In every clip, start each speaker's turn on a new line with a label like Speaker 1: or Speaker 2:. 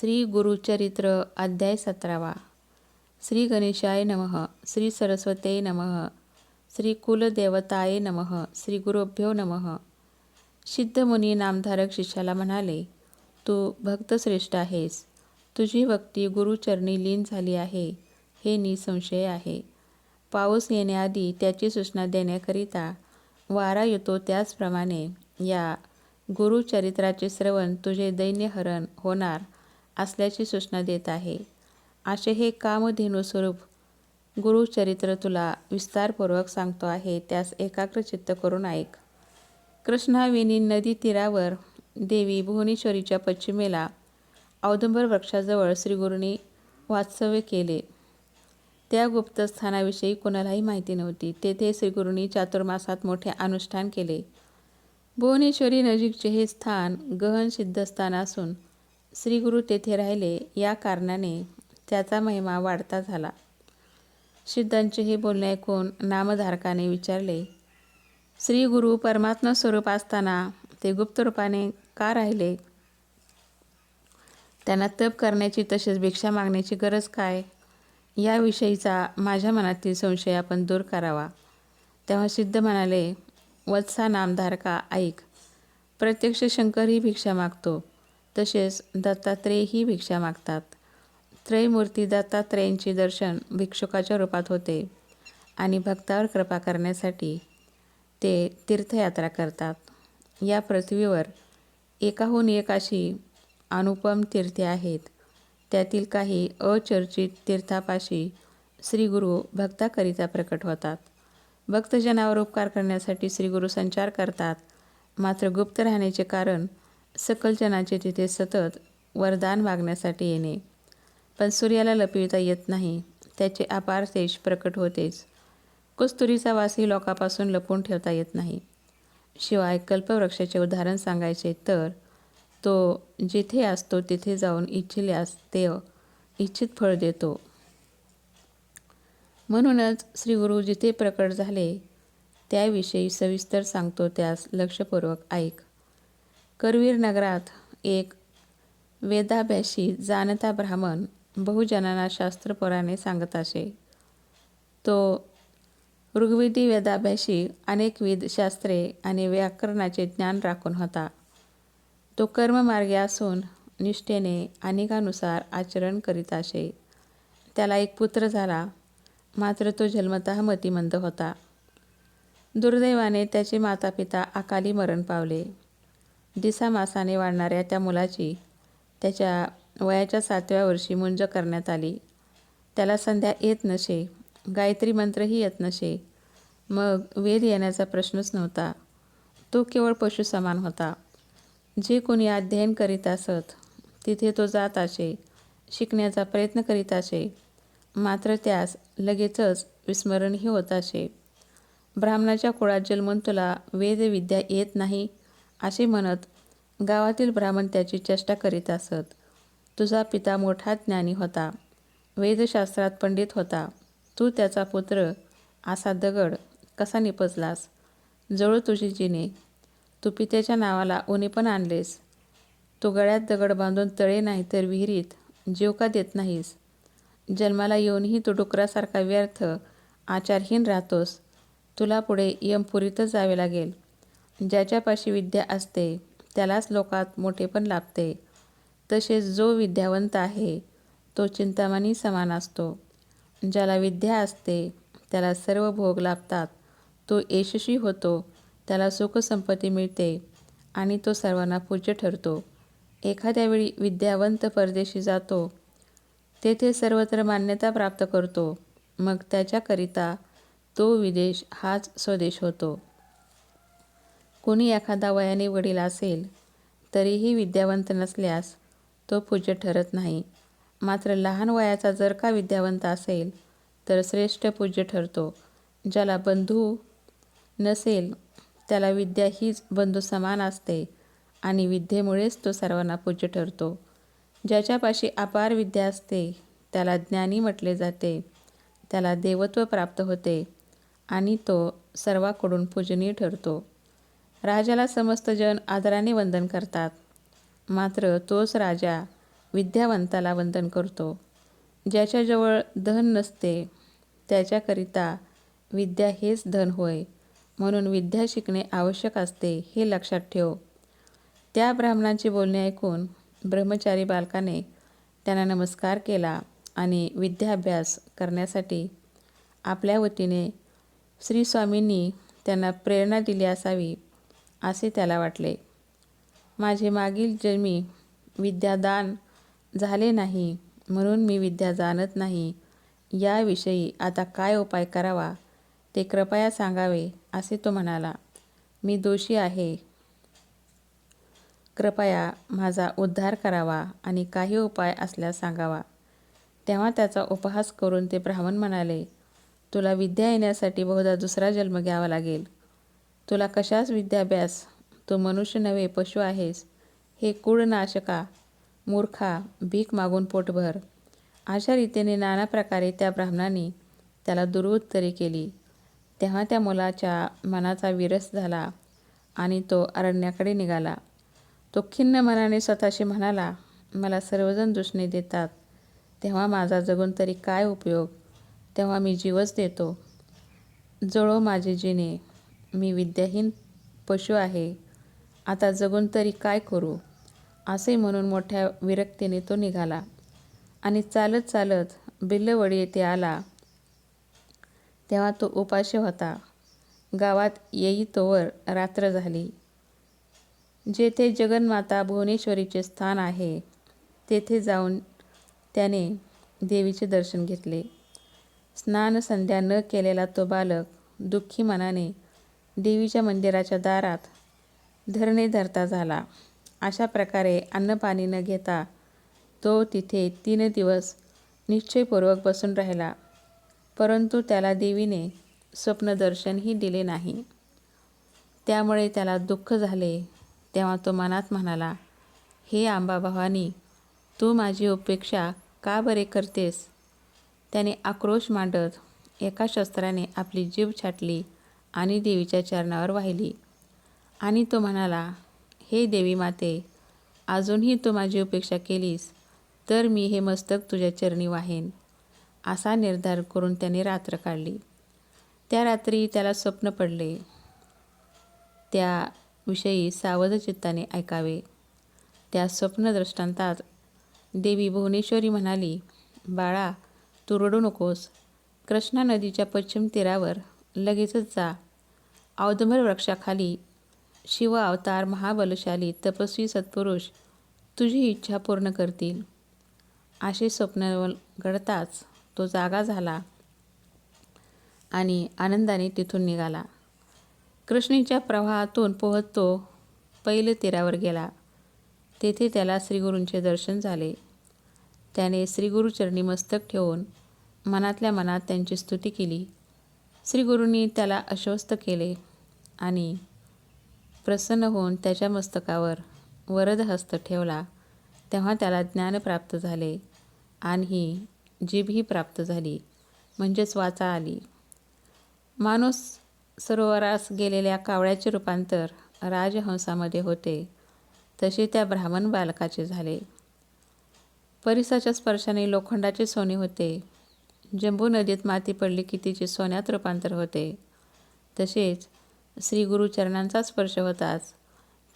Speaker 1: श्री गुरुचरित्र अध्याय सतरावा. श्री गणेशाय नमः श्री सरस्वते नमः श्री कुलदेवताय नमः श्री गुरुभ्यो नमः. सिद्धमुनी नामधारक शिष्याला म्हणाले तू भक्तश्रेष्ठ आहेस. तुझी भक्ती गुरुचरणी लीन झाली आहे. हे निसंशय आहे. पाऊस येण्याआधी त्याची सूचना देण्याकरिता वारा येतो त्याचप्रमाणे या गुरुचरित्राचे श्रवण तुझे दैन्यहरण होणार असल्याची सूचना देत आहे. असे हे कामधेनुस्वरूप गुरुचरित्र तुला विस्तारपूर्वक सांगतो आहे त्यास एकाग्रचित्त करून ऐक. कृष्णाविनी नदी तीरावर देवी भुवनेश्वरीच्या पश्चिमेला औदुंबर वृक्षाजवळ श्रीगुरूंनी वास्तव्य केले. त्या गुप्तस्थानाविषयी कोणालाही माहिती नव्हती. तेथे श्रीगुरूंनी चातुर्मासात मोठे अनुष्ठान केले. भुवनेश्वरी नजीकचे हे स्थान गहन सिद्धस्थान असून श्रीगुरु तेथे राहिले. या कारणाने त्याचा महिमा वाढता झाला. सिद्धांचे हे बोलणे ऐकून नामधारकाने विचारले श्री गुरु परमात्मा स्वरूप असताना ते गुप्त रूपाने का राहिले? त्यांना तप करण्याची तसेच भिक्षा मागण्याची गरज काय? याविषयीचा माझ्या मनातील संशय आपण दूर करावा. तेव्हा सिद्ध म्हणाले वत्सा नामधारका ऐक. प्रत्यक्ष शंकरही भिक्षा मागतो. तसेच दत्तात्रेयही भिक्षा मागतात. त्रयमूर्ती दत्तात्रेयांचे दर्शन भिक्षुकाच्या रूपात होते आणि भक्तावर कृपा करण्यासाठी ते तीर्थयात्रा करतात. या पृथ्वीवर एकाहून एक अशी अनुपम तीर्थे आहेत. त्यातील काही अचर्चित तीर्थापाशी श्रीगुरू भक्ताकरिता प्रकट होतात. भक्तजनावर उपकार करण्यासाठी श्रीगुरू संचार करतात. मात्र गुप्त राहण्याचे कारण सकलचनाचे तिथे सतत वरदान मागण्यासाठी येणे. पण सूर्याला लपविता येत नाही. त्याचे अपार तेज प्रकट होतेच. कुस्तुरीचा वासही लोकापासून लपवून ठेवता येत नाही. शिवाय कल्पवृक्षाचे उदाहरण सांगायचे तर तो जिथे असतो तिथे जाऊन इच्छिल्यास ते इच्छित फळ देतो. म्हणूनच श्री गुरु जिथे प्रकट झाले त्याविषयी सविस्तर सांगतो त्यास लक्षपूर्वक ऐक. करवीर नगरात एक वेदाभ्याशी जाणता ब्राह्मण बहुजनांना शास्त्रपराने सांगत असे. तो ऋग्वेदी वेदाभ्याशी अनेकविध शास्त्रे आणि व्याकरणाचे ज्ञान राखून होता. तो कर्ममार्गी असून निष्ठेने अनेकानुसार आचरण करीत असे. त्याला एक पुत्र झाला मात्र तो जन्मतः मतिमंद होता. दुर्दैवाने त्याचे मातापिता अकाली मरण पावले. दिसामासाने वाढणाऱ्या त्या मुलाची त्याच्या वयाच्या सातव्या वर्षी मुंज करण्यात आली. त्याला संध्या येत नसे गायत्री मंत्रही येत नसे. मग वेद येण्याचा प्रश्नच नव्हता. तो केवळ पशुसमान होता. जे कोणी अध्ययन करीत असत तिथे तो जात असे शिकण्याचा प्रयत्न करीत असे. मात्र त्यास लगेचच विस्मरणही होत असे. ब्राह्मणाच्या कुळात जन्मून तुला वेदविद्या येत नाही असे म्हणत गावातील ब्राह्मण त्याची चेष्टा करीत असत. तुझा पिता मोठा ज्ञानी होता. वेदशास्त्रात पंडित होता. तू त्याचा पुत्र. असा दगड कसा निपजलास? जळू तुझी जिने. तू पित्याच्या नावाला उणे पण आणलेस. तू गळ्यात दगड बांधून तळे नाही तर विहिरीत जीव का देत नाहीस? जन्माला येऊनही तू डुकरासारखा व्यर्थ आचारहीन राहतोस. तुला पुढे यमपुरीतच जावे लागेल. ज्याच्यापाशी विद्या असते त्यालाच लोकात मोठेपण लाभते. तसेच जो विद्यावंत आहे तो चिंतामणी समान असतो. ज्याला विद्या असते त्याला सर्व भोग लाभतात. तो यशस्वी होतो त्याला सुखसंपत्ती मिळते आणि तो सर्वांना पूज्य ठरतो. एखाद्या वेळी विद्यावंत परदेशी जातो तेथे सर्वत्र मान्यता प्राप्त करतो. मग त्याच्याकरिता तो विदेश हाच स्वदेश होतो. कोणी एखादा वयाने वडील असेल तरीही विद्यावंत नसल्यास तो पूज्य ठरत नाही. मात्र लहान वयाचा जर का विद्यावंत असेल तर श्रेष्ठ पूज्य ठरतो. ज्याला बंधू नसेल त्याला विद्या हीच बंधू समान असते आणि विद्येमुळेच तो सर्वांना पूज्य ठरतो. ज्याच्यापाशी अपार विद्या असते त्याला ज्ञानी म्हटले जाते. त्याला देवत्व प्राप्त होते आणि तो सर्वाकडून पूजनीय ठरतो. राजाला समस्त जन आदराने वंदन करतात. मात्र तोच राजा विद्यावंताला वंदन करतो. ज्याच्याजवळ धन नसते त्याच्याकरिता विद्या हेच धन होय म्हणून विद्या शिकणे आवश्यक असते हे लक्षात ठेव. त्या ब्राह्मणाची बोलणे ऐकून ब्रह्मचारी बालकाने त्यांना नमस्कार केला आणि विद्याभ्यास करण्यासाठी आपल्या वतीने श्री स्वामींनी त्यांना प्रेरणा दिली असावी. असे त्याला वाटले. माझे मागील जन्मी विद्यादान झाले नाही म्हणून मी विद्या जाणत नाही. याविषयी आता काय उपाय करावा? ते कृपया सांगावे असे तो म्हणाला. मी दोषी आहे. कृपया माझा उद्धार करावा आणि काही उपाय असल्यास सांगावा. तेव्हा त्याचा उपहास करून ते ब्राह्मण म्हणाले तुला विद्या येण्यासाठी बहुधा दुसरा जन्म घ्यावा लागेल. तुला कशाच विद्याभ्यास? तू मनुष्य नव्हे पशु आहेस. हे कुळनाशका मूर्खा भीक मागून पोटभर. अशा रीतीने नाना प्रकारे त्या ब्राह्मणाने त्याला दुरुत्तरे केली. तेव्हा त्या मुलाच्या मनाचा विरस झाला आणि तो अरण्याकडे निघाला. तो खिन्न मनाने स्वतःशी म्हणाला मला सर्वजण दूषणे देतात. तेव्हा माझा जगून तरी काय उपयोग? तेव्हा मी जीवच देतो. जळो माझे जिने. मी विद्याहीन पशु आहे आता जगून तरी काय करू? असे म्हणून मोठ्या विरक्तीने तो निघाला आणि चालत चालत बिल्लवडी येथे आला. तेव्हा तो उपाशी होता. गावात येई तोवर रात्र झाली. जेथे जगन्माता भुवनेश्वरीचे स्थान आहे तेथे जाऊन त्याने देवीचे दर्शन घेतले. स्नान संध्या न केलेला तो बालक दुःखी मनाने देवीच्या मंदिराच्या दारात धरणे धरता झाला. अशा प्रकारे अन्नपाणी न घेता तो तिथे तीन दिवस निश्चयपूर्वक बसून राहिला. परंतु त्याला देवीने स्वप्नदर्शनही दिले नाही. त्यामुळे त्याला दुःख झाले. तेव्हा तो मनात म्हणाला हे आंबा भवानी तू माझी उपेक्षा का बरे करतेस त्याने आक्रोश मांडत एका शस्त्राने आपली जीभ छाटली. आणि देवीच्या चरणावर वाहिली. आणि तो म्हणाला हे देवी माते अजूनही तू माझी उपेक्षा केलीस तर मी हे मस्तक तुझ्या चरणी वाहेन. असा निर्धार करून त्याने रात्र काढली. त्या रात्री त्याला स्वप्न पडले. त्याविषयी सावधचित्ताने ऐकावे. त्या स्वप्नदृष्टांतात देवी भुवनेश्वरी म्हणाली बाळा तू रडू नकोस. कृष्णा नदीच्या पश्चिम तीरावर लगेचच जा. औदंबर वृक्षाखाली शिव अवतार महाबलशाली तपस्वी सत्पुरुष तुझी इच्छा पूर्ण करतील. असे स्वप्न घडताच तो जागा झाला आणि आनंदाने तिथून निघाला. कृष्णीच्या प्रवाहातून पोहत तो पहिले तीरावर गेला. तेथे त्याला श्रीगुरूंचे दर्शन झाले. त्याने श्रीगुरुचरणी मस्तक ठेवून मनातल्या मनात त्यांची स्तुती केली. श्रीगुरूंनी त्याला आश्वस्त केले आणि प्रसन्न होऊन त्याच्या मस्तकावर वरद हस्त ठेवला. तेव्हा त्याला ज्ञान प्राप्त झाले आणि ही जीभही प्राप्त झाली म्हणजेच वाचा आली. माणूस सरोवरास गेलेल्या कावळ्याचे रूपांतर राजहंसामध्ये होते तसे त्या ब्राह्मण बालकाचे झाले. परिसाच्या स्पर्शाने लोखंडाचे सोने होते. जंबू नदीत माती पडली की तिचे सोन्यात रूपांतर होते. तसेच श्री गुरुचरणांचा स्पर्श होताच.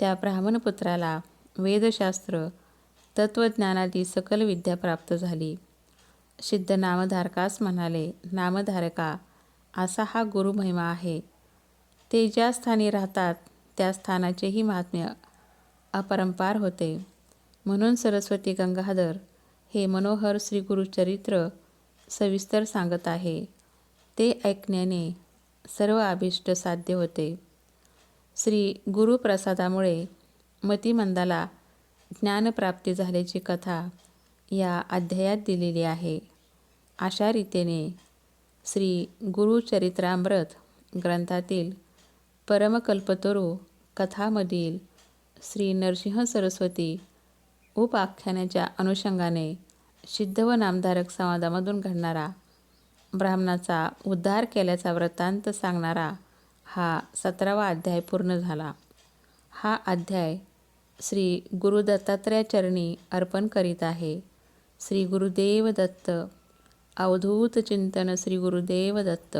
Speaker 1: त्या ब्राह्मणपुत्राला वेदशास्त्र तत्त्वज्ञानादी सकल विद्या प्राप्त झाली. सिद्ध नामधारकास म्हणाले नामधारका असा हा गुरुमहिमा आहे. ते ज्या स्थानी राहतात त्या स्थानाचेही महात्म्य अपरंपार होते. म्हणून सरस्वती गंगाधर हे मनोहर श्री गुरुचरित्र सविस्तर सांगत आहे. ते ऐकण्याने सर्व अभिष्ट साध्य होते. श्री गुरुप्रसादामुळे मतिमंदाला ज्ञानप्राप्ती झाल्याची कथा या अध्यायात दिलेली आहे. अशा रीतीने श्री गुरुचरित्रामृत ग्रंथातील परमकल्पतरू कथामधील श्री नरसिंह सरस्वती उपाख्यानाच्या अनुषंगाने सिद्ध व नामधारक संवादामधून घडणारा ब्राह्मणाचा उद्धार केल्याचा वृत्तांत सांगणारा हा सतरावा अध्याय पूर्ण झाला. हा अध्याय श्री गुरु दत्तात्रयचरणी अर्पण करीत आहे. श्री गुरुदेव दत्त अवधूत चिंतन श्री गुरुदेव दत्त